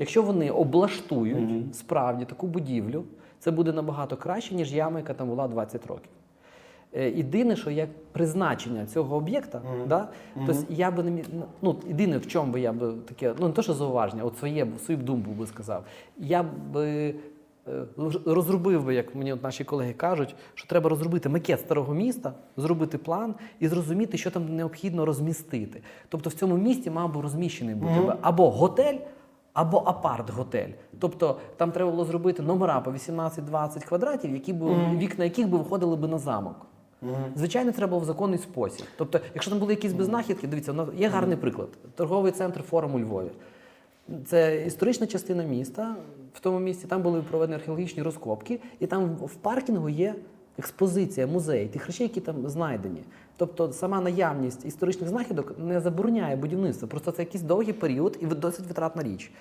Якщо вони облаштують справді таку будівлю, це буде набагато краще, ніж яма, яка там була 20 років. Е, Єдине, що як призначення цього об'єкта, да, тобто я би не міг, ну єдине, в чому би я би таке, ну не то, що зауваження, от своє свою думку би сказав. Я би е, розробив би, як мені от наші колеги кажуть, що треба розробити макет старого міста, зробити план і зрозуміти, що там необхідно розмістити. Тобто в цьому місті мав би розміщений бути би або готель. Або апарт-готель. Тобто там треба було зробити номера по 18-20 квадратів, які б, вікна яких би виходили би на замок. Звичайно, треба було в законний спосіб. Тобто, якщо там були якісь безнахідки, дивіться, є гарний приклад. Торговий центр форум у Львові. Це історична частина міста. В тому місці там були проведені археологічні розкопки, і там в паркінгу є експозиція, музей тих речей, які там знайдені. Тобто сама наявність історичних знахідок не забороняє будівництво. Просто це якийсь довгий період і досить витратна річ.